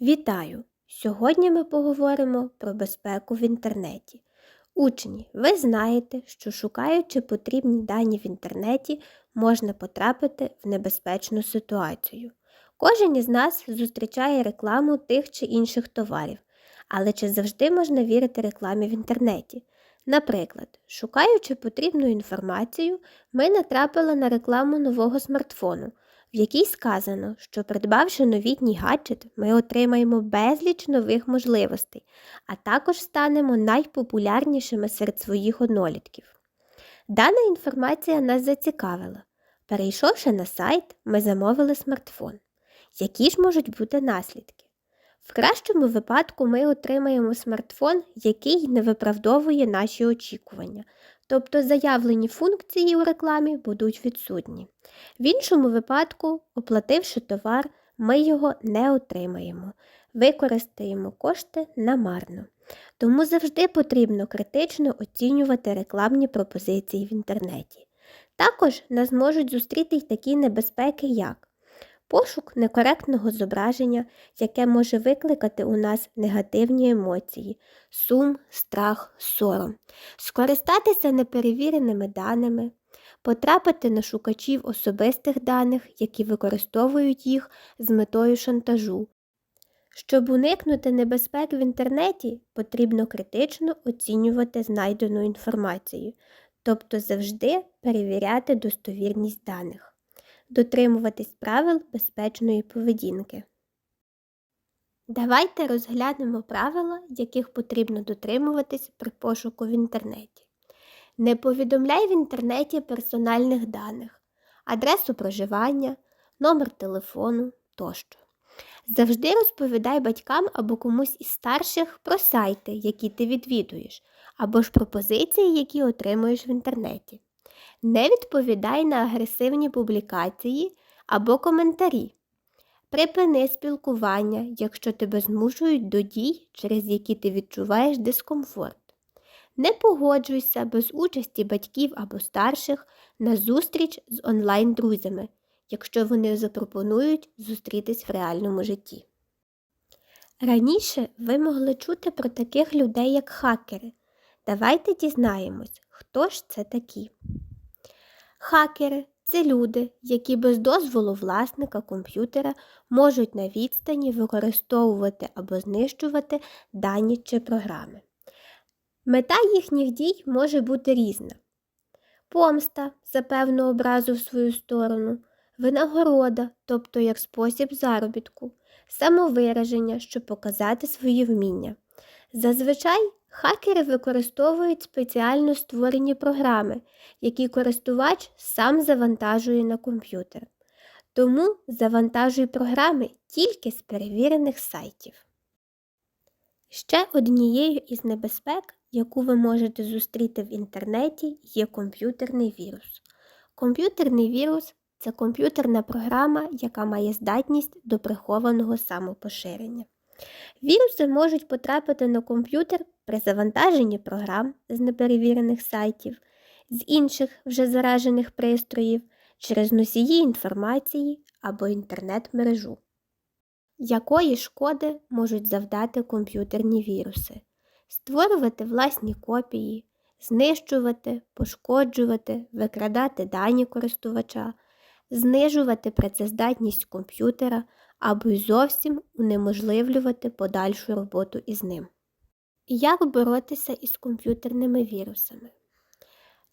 Вітаю! Сьогодні ми поговоримо про безпеку в інтернеті. Учні, ви знаєте, що шукаючи потрібні дані в інтернеті, можна потрапити в небезпечну ситуацію. Кожен із нас зустрічає рекламу тих чи інших товарів, але чи завжди можна вірити рекламі в інтернеті? Наприклад, шукаючи потрібну інформацію, ми натрапили на рекламу нового смартфону, в якій сказано, що придбавши новітній гаджет, ми отримаємо безліч нових можливостей, а також станемо найпопулярнішими серед своїх однолітків. Дана інформація нас зацікавила. Перейшовши на сайт, ми замовили смартфон. Які ж можуть бути наслідки? В кращому випадку ми отримаємо смартфон, який не виправдовує наші очікування, тобто заявлені функції у рекламі будуть відсутні. В іншому випадку, оплативши товар, ми його не отримаємо, використаємо кошти намарно. Тому завжди потрібно критично оцінювати рекламні пропозиції в інтернеті. Також нас можуть зустріти й такі небезпеки, як пошук некоректного зображення, яке може викликати у нас негативні емоції, сум, страх, сором, скористатися неперевіреними даними, потрапити на шукачів особистих даних, які використовують їх з метою шантажу. Щоб уникнути небезпек в інтернеті, потрібно критично оцінювати знайдену інформацію, тобто завжди перевіряти достовірність даних дотримуватись правил безпечної поведінки. Давайте розглянемо правила, яких потрібно дотримуватись при пошуку в інтернеті. Не повідомляй в інтернеті персональних даних, адресу проживання, номер телефону тощо. Завжди розповідай батькам або комусь із старших про сайти, які ти відвідуєш, або ж пропозиції, які отримуєш в інтернеті. Не відповідай на агресивні публікації або коментарі. Припини спілкування, якщо тебе змушують до дій, через які ти відчуваєш дискомфорт. Не погоджуйся без участі батьків або старших на зустріч з онлайн-друзями, якщо вони запропонують зустрітись в реальному житті. Раніше ви могли чути про таких людей, як хакери. Давайте дізнаємось, хто ж це такі. Хакери це люди, які без дозволу власника комп'ютера можуть на відстані використовувати або знищувати дані чи програми. Мета їхніх дій може бути різна: помста за певну образу в свою сторону, винагорода, тобто як спосіб заробітку, самовираження, щоб показати свої вміння. Зазвичай Хакери використовують спеціально створені програми, які користувач сам завантажує на комп'ютер. Тому завантажуй програми тільки з перевірених сайтів. Ще однією із небезпек, яку ви можете зустріти в інтернеті, є комп'ютерний вірус. Комп'ютерний вірус це комп'ютерна програма, яка має здатність до прихованого самопоширення. Віруси можуть потрапити на комп'ютер при завантаженні програм з неперевірених сайтів, з інших вже заражених пристроїв через носії інформації або інтернет-мережу. Якої шкоди можуть завдати комп'ютерні віруси, створювати власні копії, знищувати, пошкоджувати, викрадати дані користувача, знижувати працездатність комп'ютера або й зовсім унеможливлювати подальшу роботу із ним. Як боротися із комп'ютерними вірусами?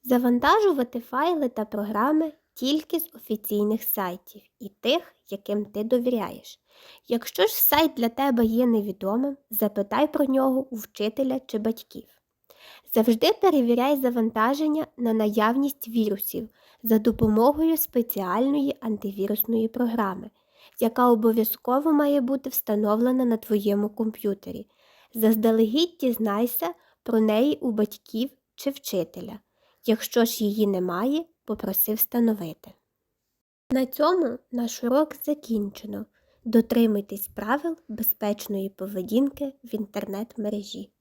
Завантажувати файли та програми тільки з офіційних сайтів і тих, яким ти довіряєш. Якщо ж сайт для тебе є невідомим, запитай про нього у вчителя чи батьків. Завжди перевіряй завантаження на наявність вірусів за допомогою спеціальної антивірусної програми, яка обов'язково має бути встановлена на твоєму комп'ютері. Заздалегідь дізнайся про неї у батьків чи вчителя. Якщо ж її немає, попроси встановити. На цьому наш урок закінчено. Дотримуйтесь правил безпечної поведінки в інтернет-мережі.